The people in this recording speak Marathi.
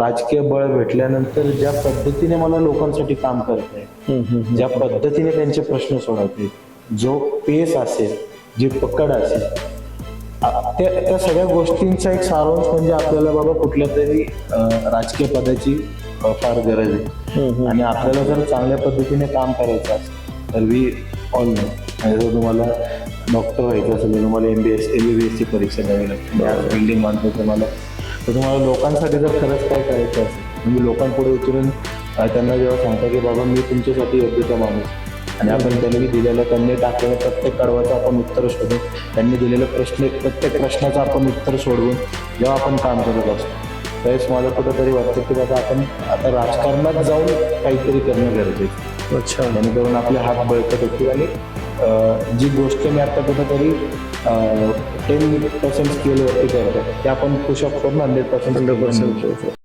राजकीय बळ भेटल्यानंतर ज्या पद्धतीने मला लोकांसाठी काम करता ज्या पद्धतीने त्यांचे प्रश्न सोडवते जो पेस असेल जी पकड असेल त्या सगळ्या गोष्टींचा एक सारांश म्हणजे आपल्याला बाबा कुठल्या तरी राजकीय पदाची फार गरज आहे. आणि आपल्याला जर चांगल्या पद्धतीने काम करायचं असेल तर वी ऑल नो जर तुम्हाला डॉक्टर व्हायचं असेल तर तुम्हाला M B S M B B एसची परीक्षा द्यावी लागते. बिल्डिंग बांधतो तुम्हाला तर तुम्हाला लोकांसाठी जर खरंच काय करायचं असेल तुम्ही लोकांपुढे उतरून त्यांना जेव्हा सांगता की बाबा मी तुमच्यासाठी योग्यता माणूस आणि आपण त्यांनी दिलेलं त्यांनी टाकलेलं प्रत्येक कडवाचं आपण उत्तर शोधून त्यांनी दिलेलं प्रश्न प्रत्येक प्रश्नाचं आपण उत्तर सोडवून जेव्हा आपण काम करत असतो. त्यावेळेस मला कुठंतरी वाटतं की बाबा आपण आता राजकारणात जाऊन काहीतरी करणं गरजेचं. अच्छा. जेणेकरून आपले हात बळकट होतील आणि जी गोष्ट मी आता कुठंतरी टेन पर्सेंट स्केलवरती करतो ते आपण पुशअप करून हंड्रेड पर्सेंट हंड्रेड पर्सेंट